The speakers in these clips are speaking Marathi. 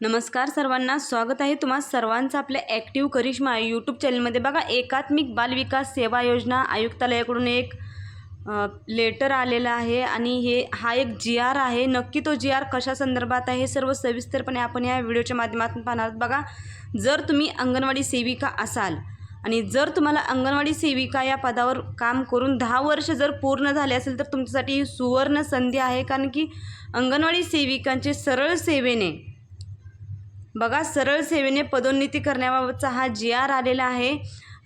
नमस्कार सर्वांना स्वागत आहे तुम्हा सर्वांचं आपल्या ॲक्टिव्ह करिश्मा यूट्यूब चॅनलमध्ये बघा एकात्मिक बालविकास सेवा योजना आयुक्तालयाकडून एक लेटर आलेलं आहे आणि हे हा एक जी आर आहे. नक्की तो जी आर कशा संदर्भात आहे हे सर्व सविस्तरपणे आपण या व्हिडिओच्या माध्यमातून पाहणार बघा जर तुम्ही अंगणवाडी सेविका असाल आणि जर तुम्हाला अंगणवाडी सेविका या पदावर काम करून दहा वर्ष जर पूर्ण झाले असेल तर तुमच्यासाठी ही सुवर्ण संधी आहे. कारण की अंगणवाडी सेविकांचे सरळ सेवेने बघा सरळ सेवेने पदोन्नती करण्याबाबतचा हा जी आर आलेला आहे.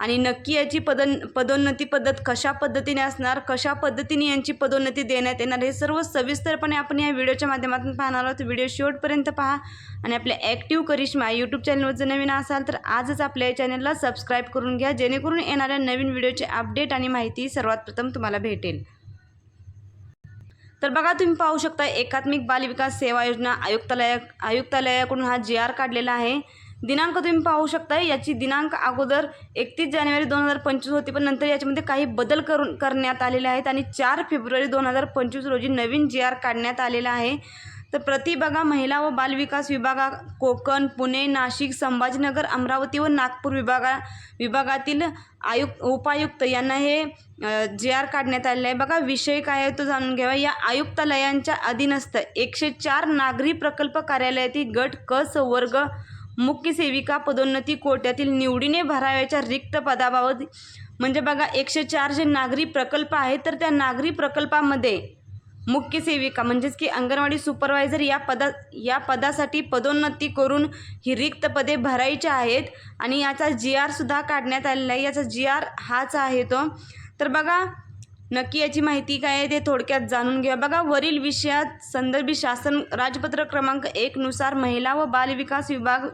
आणि नक्की याची पदन पदोन्नती पद्धत कशा पद्धतीने असणार कशा पद्धतीने यांची पदोन्नती देण्यात येणार हे सर्व सविस्तरपणे आपण या व्हिडिओच्या माध्यमातून पाहणार आहोत. व्हिडिओ शेवटपर्यंत पहा. आणि आपल्या ॲक्टिव्ह करिश्मा यूट्यूब चॅनलवर जर नवीन असाल तर आजच आपल्या या चॅनलला सबस्क्राईब करून घ्या जेणेकरून येणाऱ्या नवीन व्हिडिओचे अपडेट आणि माहिती सर्वात प्रथम तुम्हाला भेटेल. तर बघा तुम्ही पाहू शकता एकात्मिक बालविकास सेवा योजना आयुक्तालया आयुक्तालयाकडून हा जी आर काढलेला आहे. दिनांक तुम्ही पाहू शकता याची दिनांक अगोदर एकतीस जानेवारी दोन हजार पंचवीस होती पण नंतर याच्यामध्ये काही बदल करून करण्यात आलेले आहेत आणि चार फेब्रुवारी दोन हजार पंचवीस रोजी नवीन जी आर काढण्यात आलेला आहे. तर प्रति बघा महिला व बालविकास विभागा कोकण पुणे नाशिक संभाजीनगर अमरावती व नागपूर विभागा विभागातील आयुक्त उपायुक्त यांना हे जे आर काढण्यात आलेलं आहे. बघा विषय काय आहे तो जाणून घ्यावा. या आयुक्तालयांच्या अधीनस्थ एकशे चार नागरी प्रकल्प कार्यालयातील गट क संवर्ग मुख्य सेविका पदोन्नती कोट्यातील निवडीने भराव्याच्या रिक्त पदाबाबत म्हणजे बघा एकशे चार जे नागरी प्रकल्प आहेत तर त्या नागरी प्रकल्पामध्ये मुख्य सेविका म्हणजेच की अंगणवाडी सुपरवायझर या पदा या पदासाठी पदोन्नती करून ही रिक्त पदे भरायची आहेत आणि याचा जी आरसुद्धा काढण्यात आलेला आहे. याचा जी आर हाच आहे तो. तर बघा नक्की याची माहिती काय आहे ते थोडक्यात जाणून घ्या बघा वरील विषयात संदर्भी शासन राजपत्र क्रमांक एकनुसार महिला व बालविकास विभाग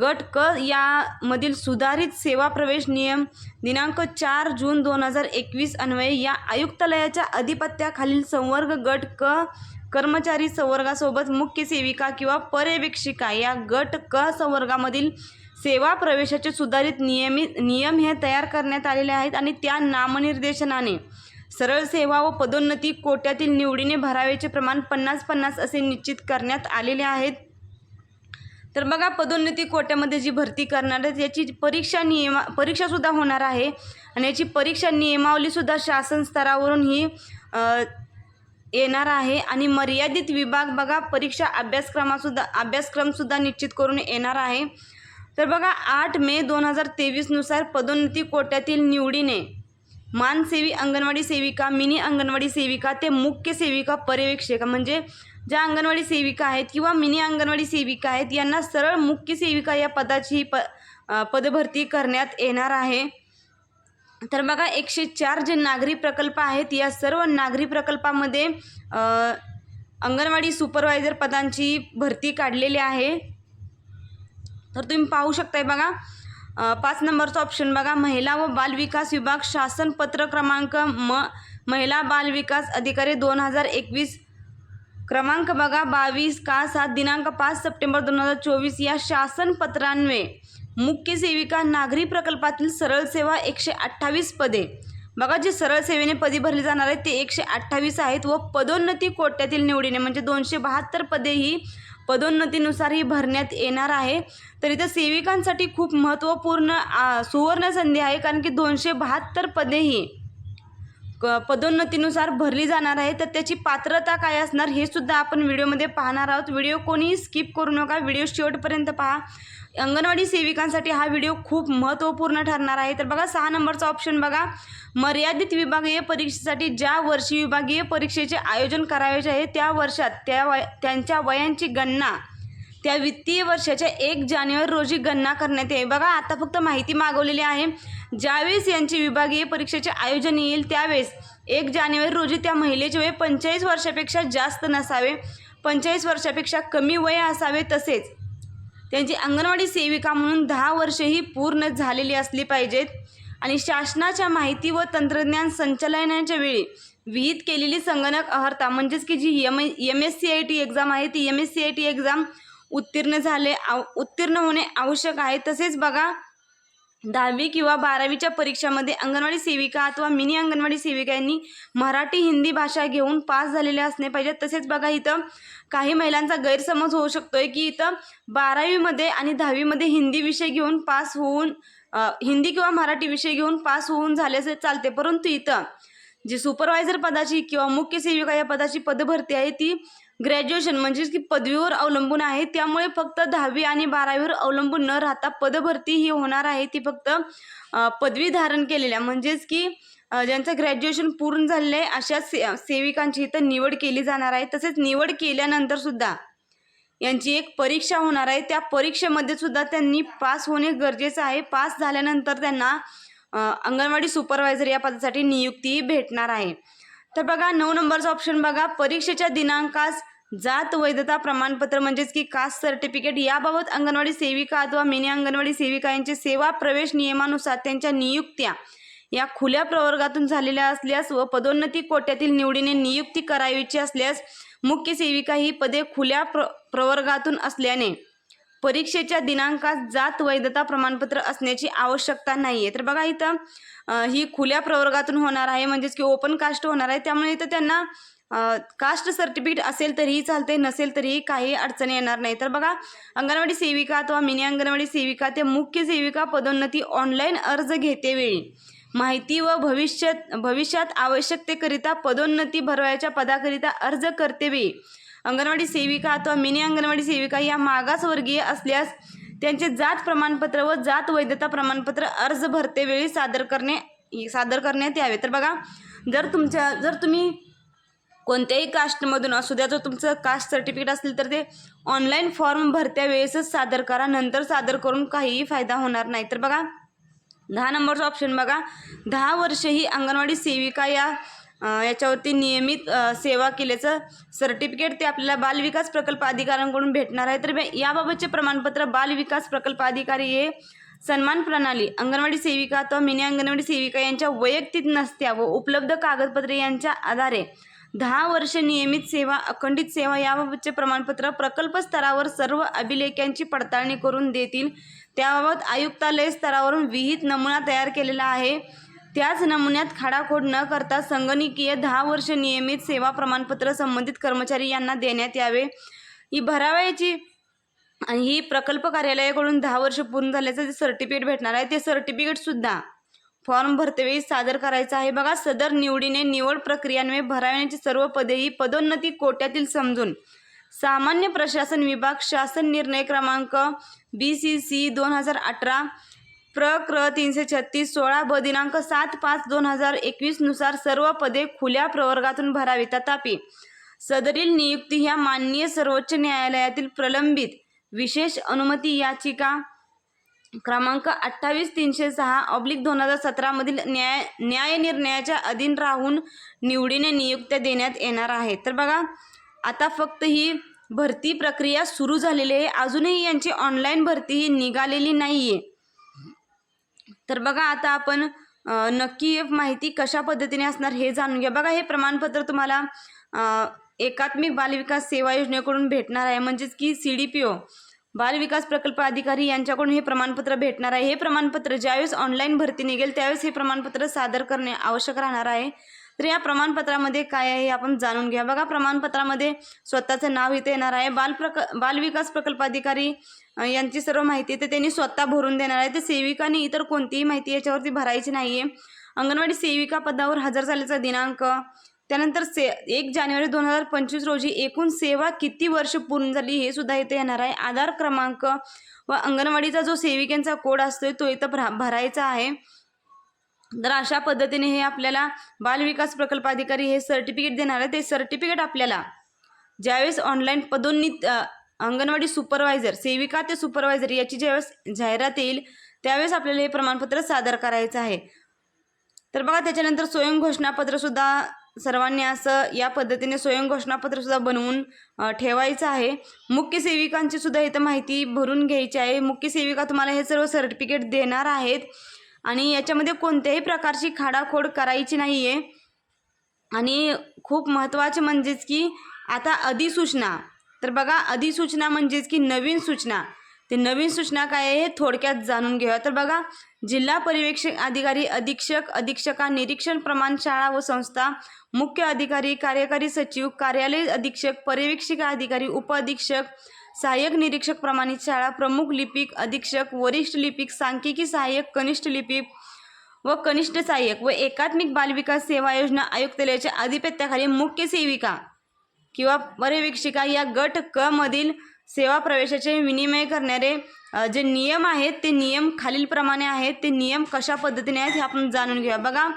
गट क यामधील सुधारित सेवा प्रवेश नियम दिनांक चार जून दोन हजार एकवीस अन्वये या आयुक्तालयाच्या अधिपत्याखालील संवर्ग गट क कर्मचारी संवर्गासोबत मुख्य सेविका किंवा पर्यवेक्षिका या गट क संवर्गामधील सेवा प्रवेशाचे सुधारित नियमित नियम हे तयार करण्यात आलेले आहेत आणि त्या नामनिर्देशनाने सरळ सेवा व पदोन्नती कोट्यातील निवडीने भरावेचे प्रमाण पन्नास पन्नास असे निश्चित करण्यात आलेले आहेत. तर बघा पदोन्नती कोट्यामध्ये जी भरती करणार आहेत याची परीक्षा नियमा परीक्षासुद्धा होणार आहे. आणि याची परीक्षा नियमावलीसुद्धा शासन स्तरावरून ही येणार आहे. आणि मर्यादित विभाग बघा परीक्षा अभ्यासक्रमासुद्धा अभ्यासक्रमसुद्धा निश्चित करून येणार आहे. तर बघा आठ मे दोन हजार तेवीसनुसार पदोन्नती कोट्यातील निवडीने मानसेवी अंगणवाडी सेविका मिनी अंगणवाडी सेविका ते मुख्य सेविका पर्यवेक्षिका म्हणजे ज्या अंगणवाडी सेविका आहेत किंवा मिनी अंगणवाडी सेविका आहेत यांना सरळ मुख्य सेविका या पदाची प पदभरती करण्यात येणार आहे. तर बघा एकशे चार जे नागरी प्रकल्प आहेत या सर्व नागरी प्रकल्पामध्ये अंगणवाडी सुपरवायझर पदांची भरती काढलेली आहे. तर तुम्ही पाहू शकताय बघा पाच नंबरचा ऑप्शन बघा महिला व बालविकास विभाग शासन पत्र क्रमांक म महिला बालविकास अधिकारी दोन हजार एकवीस क्रमांक बघा बावीस का सात? दिनांक पाच सप्टेंबर दोन हजार चोवीस या शासन पत्रान्वये मुख्य सेविका नागरी प्रकल्पातील सरळ सेवा एकशे अठ्ठावीस पदे. बघा जे सरळ सेवेने पदी भरली जाणार आहेत ते एकशे अठ्ठावीस आहेत व पदोन्नती कोट्यातील निवडीने म्हणजे दोनशे बहात्तर पदे ही पदोन्नतीनुसार ही भरण्यात येणार आहे. तर इथं सेविकांसाठी खूप महत्त्वपूर्ण सुवर्ण संधी आहे कारण की दोनशे बहात्तर पदे ही क पदोन्नतीनुसार भरली जाणार आहे. तर त्याची पात्रता काय असणार हे सुद्धा आपण व्हिडिओमध्ये पाहणार आहोत. व्हिडिओ कोणीही स्किप करू नका. व्हिडिओ शेवटपर्यंत पहा. अंगणवाडी सेविकांसाठी हा व्हिडिओ खूप महत्त्वपूर्ण ठरणार आहे. तर बघा सहा नंबरचा ऑप्शन बघा. मर्यादित विभागीय परीक्षेसाठी ज्या वर्षी विभागीय परीक्षेचे आयोजन करायचे आहे त्या वर्षात त्या वय त्यांच्या वयांची गणना त्या वित्तीय वर्षाच्या एक जानेवारी रोजी गणना करण्यात येईल बघा आता फक्त माहिती मागवलेली आहे. ज्यावेळेस यांची विभागीय परीक्षेचे आयोजन येईल त्यावेळेस एक जानेवारी रोजी त्या महिलेचे वय पंचेचाळीस वर्षापेक्षा जास्त नसावे पंचेचाळीस वर्षापेक्षा कमी वय असावे तसेच त्यांची अंगणवाडी सेविका म्हणून दहा वर्षेही पूर्ण झालेली असली पाहिजेत. आणि शासनाच्या माहिती व तंत्रज्ञान संचालनाच्या वेळी विहित केलेली संगणक अर्हता म्हणजेच की जी M M S C I T exam आहे ती M S C I T exam उत्तीर्ण झाले आव उत्तीर्ण होणे आवश्यक आहे. तसेच बघा दहावी किंवा बारावीच्या परीक्षामध्ये अंगणवाडी सेविका अथवा मिनी अंगणवाडी सेविका यांनी मराठी हिंदी भाषा घेऊन पास झालेले असणे पाहिजेत तसेच बघा इथं काही महिलांचा गैरसमज होऊ शकतोय की इथं बारावीमध्ये आणि दहावीमध्ये हिंदी विषय घेऊन पास होऊन हिंदी किंवा मराठी विषय घेऊन पास होऊन झाल्याचे चालते. परंतु इथं जी सुपरवायझर पदाची किंवा मुख्य सेविका या पदाची पदभरती आहे ती ग्रॅज्युएशन म्हणजेच की पदवीवर अवलंबून आहे. त्यामुळे फक्त दहावी आणि बारावीवर अवलंबून न राहता पदभरती ही होणार आहे. ती फक्त पदवी धारण केलेल्या. म्हणजेच की ज्यांचं ग्रॅज्युएशन पूर्ण झालेलं आहे अशा से सेविकांची इथं निवड केली जाणार आहे. तसेच निवड केल्यानंतर सुद्धा यांची एक परीक्षा होणार आहे. त्या परीक्षेमध्ये सुद्धा त्यांनी पास होणे गरजेचं आहे. पास झाल्यानंतर त्यांना अंगणवाडी सुपरवायझर या पदासाठी नियुक्ती भेटणार आहे. तर बघा नऊ नंबरचा ऑप्शन बघा. परीक्षेच्या दिनांकास जात वैधता प्रमाणपत्र म्हणजेच की कास्ट सर्टिफिकेट याबाबत अंगणवाडी सेविका अथवा मिनी अंगणवाडी सेविका यांचे सेवा प्रवेश नियमानुसार त्यांच्या नियुक्त्या या खुल्या प्रवर्गातून झालेल्या असल्यास व पदोन्नती कोट्यातील निवडीने नियुक्ती करावीची असल्यास मुख्य सेविका ही पदे खुल्या प्र प्रवर्गातून असल्याने परीक्षेच्या दिनांकात जात वैधता प्रमाणपत्र असण्याची आवश्यकता नाही आहे तर बघा इथं ही खुल्या प्रवर्गातून होणार आहे म्हणजेच की ओपन कास्ट होणार आहे. त्यामुळे इथं त्यांना कास्ट सर्टिफिकेट असेल तरीही चालते नसेल तरीही काही अडचणी येणार नाही. तर बघा अंगणवाडी सेविका अथवा मिनी अंगणवाडी सेविका ते मुख्य सेविका पदोन्नती ऑनलाईन अर्ज घेतेवेळी माहिती व भविष्यात भविष्यात आवश्यकतेकरिता पदोन्नती भरवायच्या पदाकरिता अर्ज करतेवेळी अंगणवाडी सेविका अथवा मिनी अंगणवाडी सेविका या मागासवर्गीय असल्यास त्यांचे जात प्रमाणपत्र व जात वैधता प्रमाणपत्र अर्ज भरतेवेळी सादर करणे सादर करण्यात यावे. तर बघा जर तुमच्या जर तुम्ही कोणत्याही कास्टमधून असू द्या जर तुमचं कास्ट सर्टिफिकेट असेल तर ते ऑनलाईन फॉर्म भरत्या वेळेसच सादर करा. नंतर सादर करून काहीही फायदा होणार नाही. तर बघा दहा नंबरचा ऑप्शन बघा. दहा वर्ष ही अंगणवाडी सेविका या याच्यावरती नियमित सेवा केल्याचं सर्टिफिकेट ते आपल्याला बालविकास प्रकल्प अधिकाऱ्यांकडून भेटणार आहे. तर याबाबतचे प्रमाणपत्र बालविकास प्रकल्प अधिकारी हे सन्मान प्रणाली अंगणवाडी सेविका अथवा मिनी अंगणवाडी सेविका यांच्या वैयक्तिक नसत्या व उपलब्ध कागदपत्रे यांच्या आधारे दहा वर्ष नियमित सेवा अखंडित सेवा याबाबतचे प्रमाणपत्र प्रकल्प स्तरावर सर्व अभिलेख्यांची पडताळणी करून देतील. त्याबाबत आयुक्तालय स्तरावरून विहित नमुना तयार केलेला आहे. त्याच नमुन्यात खाडाखोड न करता संगणकीय दहा वर्ष नियमित सेवा प्रमाणपत्र संबंधित कर्मचारी यांना देण्यात यावे. ही भरावयाची आणि ही प्रकल्प कार्यालयाकडून दहा वर्ष पूर्ण झाल्याचं जे सर्टिफिकेट भेटणार आहे ते सर्टिफिकेटसुद्धा फॉर्म भरतेवेळी सादर करायचं आहे. बघा सदर निवडीने निवड प्रक्रियांमुळे भरावण्याची सर्व पदे ही पदोन्नती कोट्यातील समजून सामान्य प्रशासन विभाग शासन निर्णय क्रमांक बी सी सी दोन हजार अठरा प्र क्र तीनशे छत्तीस सोळा ब दिनांक सात पाच दोन हजार एकवीसनुसार सर्व पदे खुल्या प्रवर्गातून भरावी. तथापि सदरील नियुक्ती ह्या माननीय सर्वोच्च न्यायालयातील प्रलंबित विशेष अनुमती याचिका क्रमांक अठ्ठावीस तीनशे सहा ऑब्लिक दोन हजार सतरामधील न्याय न्याय निर्णयाच्या अधीन राहून निवडीने नियुक्त्या देण्यात येणार आहे. तर बघा आता फक्त ही भरती प्रक्रिया सुरू झालेली आहे. अजूनही यांची ऑनलाईन भरती ही निघालेली नाही आहे तर बघा आता आपण नक्की माहिती कशा पद्धतीने असणार हे जाणून घ्या. बघा हे प्रमाणपत्र तुम्हाला एकात्मिक बालविकास सेवा योजनेकडून भेटणार आहे. म्हणजेच की सी डी पी ओ बालविकास प्रकल्प अधिकारी यांच्याकडून हे प्रमाणपत्र भेटणार आहे. हे प्रमाणपत्र ज्यावेळेस ऑनलाईन भरती निघेल त्यावेळेस हे प्रमाणपत्र सादर करणे आवश्यक राहणार आहे. तर या प्रमाणपत्रामध्ये काय आहे हे आपण जाणून घ्या. बघा प्रमाणपत्रामध्ये स्वतःचं नाव इथे येणार आहे. बाल प्रक बालविकास प्रकल्प अधिकारी यांची सर्व माहिती ते त्यांनी स्वतः भरून देणार आहे. तर सेविकांनी इतर कोणतीही माहिती याच्यावरती भरायची नाही आहे अंगणवाडी सेविका पदावर हजर झाल्याचा दिनांक त्यानंतर से एक जानेवारी दोन हजार पंचवीस रोजी एकूण सेवा किती वर्ष पूर्ण झाली हे सुद्धा इथे येणार आहे. आधार क्रमांक व अंगणवाडीचा जो सेविकेंचा कोड असतोय तो इथं भरा भरायचा आहे. तर अशा पद्धतीने हे आपल्याला बालविकास प्रकल्प अधिकारी हे सर्टिफिकेट देणार आहे. ते सर्टिफिकेट आपल्याला ज्यावेळेस ऑनलाईन पदोन्नीत अंगणवाडी सुपरवायझर सेविका ते सुपरवायझर याची ज्यावेळेस जाहिरात येईल त्यावेळेस आपल्याला हे प्रमाणपत्र सादर करायचं आहे. तर बघा त्याच्यानंतर स्वयं घोषणापत्रसुद्धा सर्वांनी असं या पद्धतीने स्वयं घोषणापत्रसुद्धा बनवून ठेवायचं आहे. मुख्य सेविकांची सुद्धा इथं माहिती भरून घ्यायची आहे. मुख्य सेविका तुम्हाला हे सर्व सर्टिफिकेट देणार आहेत. आणि याच्यामध्ये कोणत्याही प्रकारची खाडाखोड करायची नाही आहे आणि खूप महत्त्वाचे म्हणजेच की आता अधिसूचना. तर बघा अधिसूचना म्हणजेच की नवीन सूचना. ते नवीन सूचना काय आहे हे थोडक्यात जाणून घेऊया. तर बघा जिल्हा पर्यवेक्षक अधिकारी अधीक्षक अधीक्षका निरीक्षण प्रमाण शाळा व संस्था मुख्य अधिकारी कार्यकारी सचिव कार्यालय अधीक्षक पर्यवेक्षिका अधिकारी उप अधीक्षक सहाय्यक निरीक्षक प्रमाणित शाळा प्रमुख लिपिक अधीक्षक वरिष्ठ लिपिक सांख्यिकी सहाय्यक कनिष्ठ लिपिक व कनिष्ठ सहाय्यक व एकात्मिक बालविकास सेवा योजना आयुक्तालयाच्या आधिपत्याखाली मुख्य सेविका किंवा पर्यवेक्षिका या गट क मधील सेवा प्रवेशाचे विनिमय करणारे जे नियम आहेत ते नियम खालीलप्रमाणे आहेत. ते नियम कशा पद्धतीने आहेत हे आपण जाणून घेऊया. बघा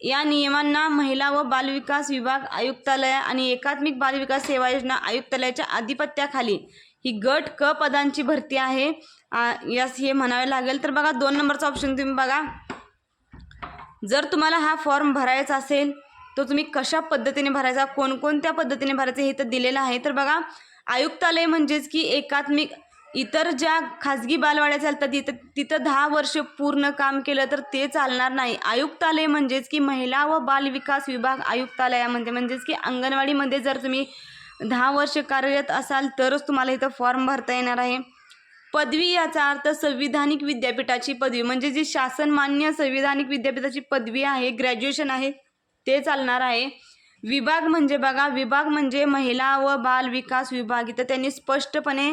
या नियमांना महिला व बालविकास विभाग आयुक्तालय आणि एकात्मिक बालविकास सेवा योजना आयुक्तालयाच्या आधिपत्याखाली ही गट क पदांची भरती आहे. यास हे म्हणावे लागेल. तर बघा दोन नंबरचा ऑप्शन तुम्ही बघा. जर तुम्हाला हा फॉर्म भरायचा असेल तो तुम्ही कशा पद्धतीने भरायचा? कोणकोणत्या पद्धतीने भरायचं हे तर दिलेलं आहे. तर बघा आयुक्तालय म्हणजेच की एकात्मिक इतर ज्या खाजगी बालवाड्या चालतात तिथं तिथं दहा वर्ष पूर्ण काम केलं तर ते चालणार नाही. आयुक्तालय म्हणजेच की महिला व बाल विकास विभाग आयुक्तालयामध्ये म्हणजेच की अंगणवाडीमध्ये जर तुम्ही दहा वर्ष कार्यरत असाल तरच तुम्हाला इथं फॉर्म भरता येणार आहे. पदवी याचा अर्थ संविधानिक विद्यापीठाची पदवी म्हणजे जी शासनमान्य संविधानिक विद्यापीठाची पदवी आहे ग्रॅज्युएशन आहे ते चालणार आहे. विभाग म्हणजे बघा विभाग म्हणजे महिला व बाल विकास विभाग. इथं त्यांनी स्पष्टपणे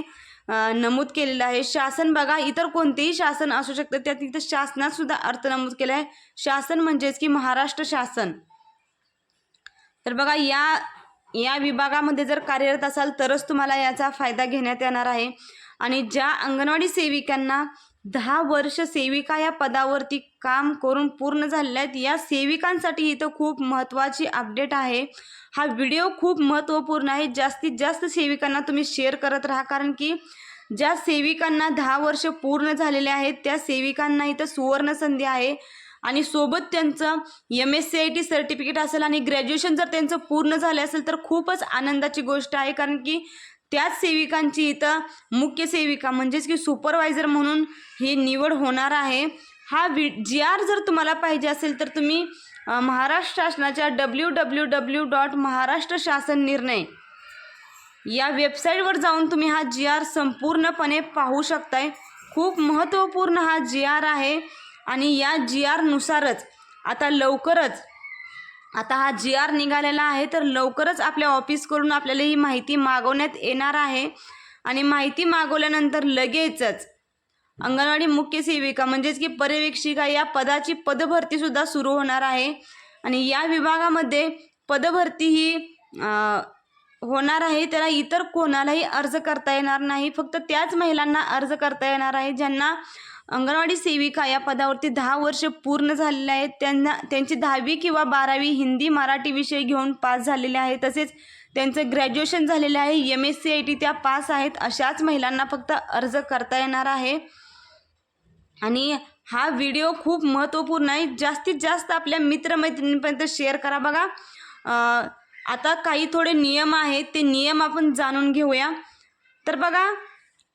नमूद केलेलं आहे. शासन बघा इतर कोणतेही शासन असू शकतं त्यात इथं शासनात सुद्धा अर्थ नमूद केला आहे. शासन म्हणजेच की महाराष्ट्र शासन. तर बघा या या विभागामध्ये जर कार्यरत असाल तरच तुम्हाला याचा फायदा घेण्यात येणार आहे. आणि ज्या अंगणवाडी सेविकांना दहा वर्ष सेविका या पदावरती काम करून पूर्ण झालेल्या आहेत या सेविकांसाठी इथं खूप महत्त्वाची अपडेट आहे. हा व्हिडिओ खूप महत्त्वपूर्ण आहे. जास्तीत जास्त सेविकांना तुम्ही शेअर करत राहा. कारण की ज्या सेविकांना दहा वर्ष पूर्ण झालेले आहेत त्या सेविकांना इथं सुवर्ण संधी आहे. आणि सोबत त्यांचं M S C I T certificate असेल आणि ग्रॅज्युएशन जर त्यांचं पूर्ण झालं असेल तर खूपच आनंदाची गोष्ट आहे. कारण की त्याच सेविकांची इथं मुख्य सेविका म्हणजेच की सुपरवायझर म्हणून ही निवड होणार आहे. हा वि जी आर जर तुम्हाला पाहिजे असेल तर तुम्ही महाराष्ट्र शासनाच्या W W W dot Maharashtra शासन निर्णय या वेबसाईटवर जाऊन तुम्ही हा जी आर संपूर्णपणे पाहू शकताय. खूप महत्त्वपूर्ण हा जी आर आहे आणि या जी आरनुसारच आता लवकरच आता हा जी आर निघालेला आहे तर लवकरच आपल्या ऑफिसकडून आपल्याला ही माहिती मागवण्यात येणार आहे. आणि माहिती मागवल्यानंतर लगेचच अंगणवाडी मुख्य सेविका म्हणजेच की पर्यवेक्षिका या पदाची पदभरतीसुद्धा सुरू होणार आहे. आणि या विभागामध्ये पदभरती ही होणार आहे. त्याला इतर कोणालाही अर्ज करता येणार नाही. फक्त त्याच महिलांना अर्ज करता येणार आहे ज्यांना अंगणवाडी सेविका या पदावरती दहा वर्ष पूर्ण झालेले आहेत. त्यांना त्यांची दहावी किंवा बारावी हिंदी मराठी विषय घेऊन पास झालेले आहे तसेच त्यांचं ग्रॅज्युएशन झालेलं आहे. M S C I T त्या पास आहेत अशाच महिलांना फक्त अर्ज करता येणार आहे. आणि हा व्हिडिओ खूप महत्त्वपूर्ण आहे. जास्तीत जास्त आपल्या मित्रमैत्रिणींपर्यंत शेअर करा बघा. आता काही थोडे नियम आहेत. ते नियम आपण जाणून घेऊया. तर बघा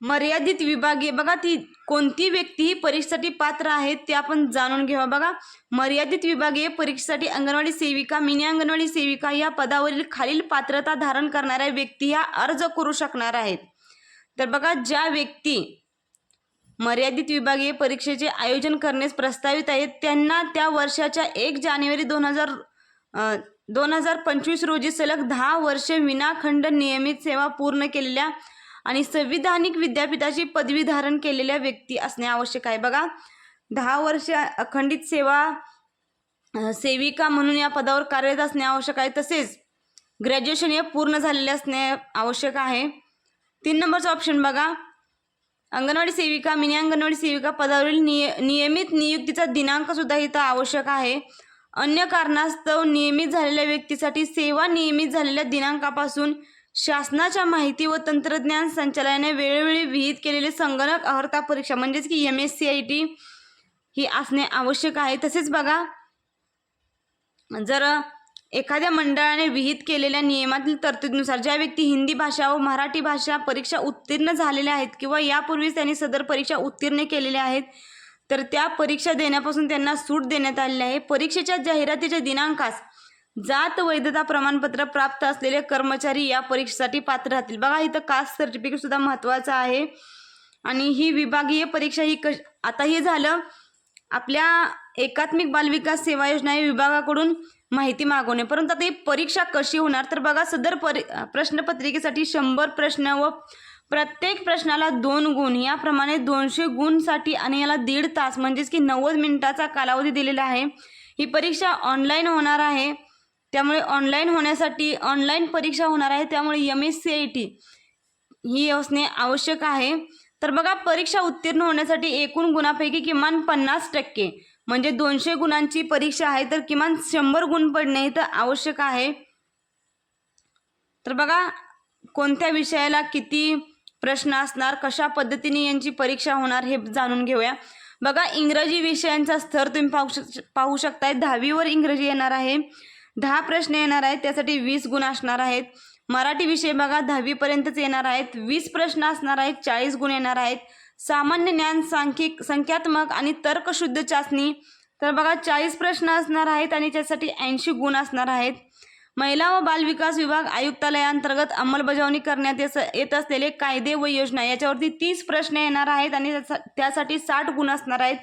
मर्यादित विभागीय बघा ती कोणती व्यक्ती ही परीक्षेसाठी पात्र आहेत ते आपण जाणून घ्यावा. बघा मर्यादित विभागीय परीक्षेसाठी अंगणवाडी सेविका मिनी अंगणवाडी सेविका या पदावरील खालील पात्रता धारण करणाऱ्या व्यक्ती ह्या अर्ज करू शकणार आहेत. तर बघा ज्या व्यक्ती मर्यादित विभागीय परीक्षेचे आयोजन करण्यास प्रस्तावित आहेत त्यांना त्या वर्षाच्या एक जानेवारी दोन हजार दोन हजार पंचवीस रोजी सलग दहा वर्षे विनाखंड नियमित सेवा पूर्ण केलेल्या आणि संविधानिक विद्यापीठाची पदवी धारण केलेल्या व्यक्ती असणे आवश्यक आहे. बघा दहा वर्ष अखंडित सेवा सेविका म्हणून या पदावर कार्यरत असणे आवश्यक आहे. तसेच ग्रॅज्युएशन हे पूर्ण झालेले असणे आवश्यक आहे. तीन नंबरचा ऑप्शन बघा. अंगणवाडी सेविका मिनी अंगणवाडी सेविका पदावरील निय नियमित नियुक्तीचा दिनांकसुद्धा इथं आवश्यक आहे. अन्य कारणास्तव नियमित झालेल्या व्यक्तीसाठी सेवा नियमित झालेल्या दिनांकापासून शासनाच्या माहिती व तंत्रज्ञान संचालनाने वेळोवेळी विहित केलेले संगणक अर्हता परीक्षा म्हणजेच की M S C I T ही असणे आवश्यक आहे. तसेच बघा जर एखाद्या मंडळाने विहित केलेल्या नियमातील तरतुदीनुसार ज्या व्यक्ती हिंदी भाषा व मराठी भाषा परीक्षा उत्तीर्ण झालेल्या आहेत किंवा यापूर्वीच त्यांनी सदर परीक्षा उत्तीर्ण केलेल्या आहेत तर त्या परीक्षा देण्यापासून त्यांना सूट देण्यात आलेली आहे. परीक्षेच्या जाहिरातीच्या दिनांकास जात वैधता प्रमाणपत्र प्राप्त असलेले कर्मचारी या परीक्षेसाठी पात्र राहतील. बघा इथं कास्ट सर्टिफिकेट सुद्धा महत्त्वाचं आहे. आणि ही विभागीय परीक्षा ही कश आता हे झालं. आपल्या एकात्मिक बालविकास सेवा योजना या विभागाकडून माहिती मागवणे. परंतु आता ही परीक्षा कशी होणार? तर बघा सदर परी प्रश्नपत्रिकेसाठी शंभर प्रश्न व प्रत्येक प्रश्नाला दोन गुण. याप्रमाणे दोनशे गुणसाठी आणि याला दीड तास म्हणजेच की नव्वद मिनिटाचा कालावधी दिलेला आहे. ही परीक्षा ऑनलाईन होणार आहे. त्यामुळे ऑनलाईन होण्यासाठी ऑनलाईन परीक्षा होणार आहे. त्यामुळे M S C I T ही असणे आवश्यक आहे. तर बघा परीक्षा उत्तीर्ण होण्यासाठी एकूण गुणापैकी किमान पन्नास टक्के म्हणजे दोनशे गुणांची परीक्षा आहे. तर किमान शंभर गुण पडणे तर आवश्यक आहे. तर बघा कोणत्या विषयाला किती प्रश्न असणार कशा पद्धतीने यांची परीक्षा होणार हे जाणून घेऊया. बघा इंग्रजी विषयांचा स्तर तुम्ही पाहू शक पाहू शकताय. दहावीवर इंग्रजी येणार आहे. दहा प्रश्न येणार आहेत त्यासाठी वीस गुण असणार आहेत. मराठी विषय बघा दहावीपर्यंतच येणार आहेत. वीस प्रश्न असणार आहेत चाळीस गुण येणार आहेत. सामान्य ज्ञान सांख्यिक संख्यात्मक आणि तर्कशुद्ध चाचणी. तर बघा चाळीस प्रश्न असणार आहेत आणि त्यासाठी ऐंशी गुण असणार आहेत. महिला व बालविकास विभाग आयुक्तालयाअंतर्गत अंमलबजावणी करण्यात येत असलेले कायदे व योजना याच्यावरती तीस प्रश्न येणार आहेत आणि त्यासाठी साठ गुण असणार आहेत.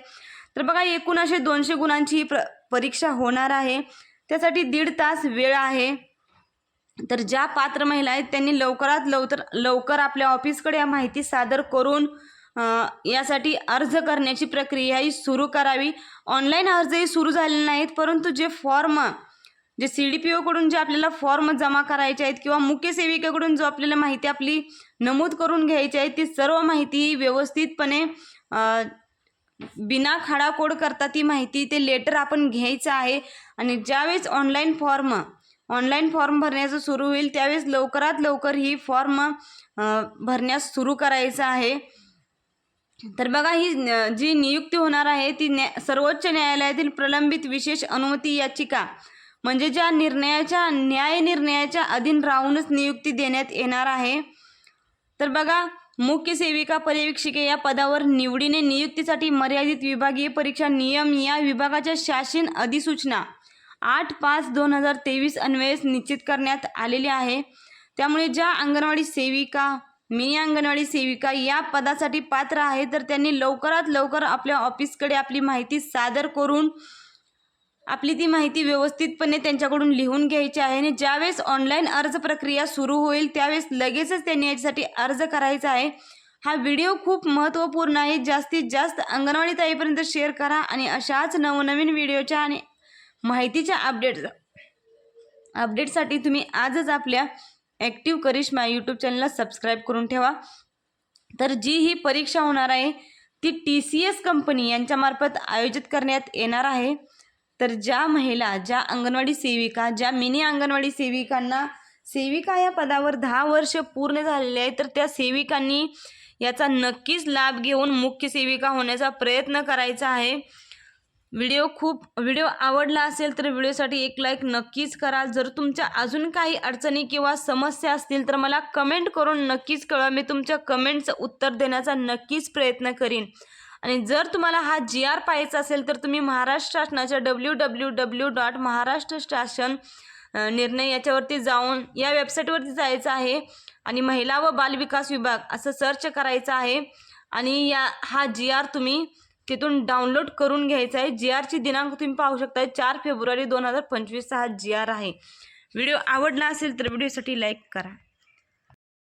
तर बघा एकूण असे दोनशे गुणांची ही प्र परीक्षा होणार आहे. त्यासाठी दीड तास वेळ आहे. तर ज्या पात्र महिला आहेत त्यांनी लवकरात लवकर लवकर आपल्या ऑफिसकडे या माहिती सादर करून यासाठी अर्ज करण्याची प्रक्रिया ही सुरू करावी. ऑनलाईन अर्जही सुरू झालेले नाहीत परंतु जे फॉर्म जे सी डी पी ओकडून जे आपल्याला फॉर्म जमा करायचे आहेत किंवा मुख्य सेविकेकडून जो आपल्याला माहिती आपली नमूद करून घ्यायची आहे ती सर्व माहिती व्यवस्थितपणे बिना बिना खाडाखोड करता ती माहिती ते लेटर आपण घ्यायचं आहे. आणि ज्यावेळेस ऑनलाईन फॉर्म ऑनलाईन फॉर्म भरण्याचं सुरू होईल त्यावेळेस लवकरात लवकर ही फॉर्म भरण्यास सुरू करायचं आहे. तर बघा ही जी नियुक्ती होणार आहे ती न्या सर्वोच्च न्यायालयातील प्रलंबित विशेष अनुमती याचिका. म्हणजे ज्या निर्णयाच्या न्याय निर्णयाच्या अधीन राहूनच नियुक्ती देण्यात येणार आहे. तर बघा मुख्य सेविका पर्यवेक्षिके या पदावर निवडीने नियुक्तीसाठी मर्यादित विभागीय परीक्षा नियम या विभागाच्या शासन अधिसूचना आठ पाच दोन हजार तेवीस अन्वयेस निश्चित करण्यात आलेली आहे. त्यामुळे ज्या अंगणवाडी सेविका मिनी अंगणवाडी सेविका या पदासाठी पात्र आहे तर त्यांनी लवकरात लवकर आपल्या ऑफिसकडे आपली माहिती सादर करून आपली ती माहिती व्यवस्थितपणे त्यांच्याकडून लिहून घ्यायची आहे आणि ज्यावेळेस ऑनलाईन अर्ज प्रक्रिया सुरू होईल त्यावेळेस लगेचच त्यांनी याच्यासाठी अर्ज करायचा आहे. हा व्हिडिओ खूप महत्त्वपूर्ण आहे. जास्तीत जास्त अंगणवाडी ताईपर्यंत शेअर करा आणि अशाच नवनवीन व्हिडिओच्या आणि माहितीच्या अपडेट अपडेटसाठी तुम्ही आजच आपल्या ॲक्टिव्ह करिश्मा यूट्यूब चॅनलला सबस्क्राईब करून ठेवा. तर जी ही परीक्षा होणार आहे ती टी सी एस कंपनी यांच्यामार्फत आयोजित करण्यात येणार आहे. तर ज्या महिला ज्या अंगणवाडी सेविका ज्या मिनी अंगणवाडी सेविकांना सेविका या पदावर दहा वर्ष पूर्ण झालेले आहे तर त्या सेविकांनी याचा नक्कीच लाभ घेऊन मुख्य सेविका होण्याचा प्रयत्न करायचा आहे. व्हिडिओ खूप व्हिडिओ आवडला असेल तर व्हिडिओसाठी एक लाईक नक्कीच करा. जर तुमच्या अजून काही अडचणी किंवा समस्या असतील तर मला कमेंट करून नक्कीच कळवा. मी तुमच्या कमेंटचं उत्तर देण्याचा नक्कीच प्रयत्न करीन. आणि जर तुम्हाला हा जी आर पाहायचा असेल तर तुम्ही महाराष्ट्र शासनाच्या W W W dot Maharashtra शासन निर्णय याच्यावरती जाऊन या वेबसाईटवरती जायचं आहे. आणि महिला व बालविकास विभाग असं सर्च करायचं आहे. आणि या हा जी आर तुम्ही तिथून डाउनलोड करून घ्यायचा आहे. जी आरची दिनांक तुम्ही पाहू शकता चार फेब्रुवारी दोन हजार पंचवीसचा हा जी आर आहे. व्हिडिओ आवडला असेल तर व्हिडिओसाठी लाईक करा.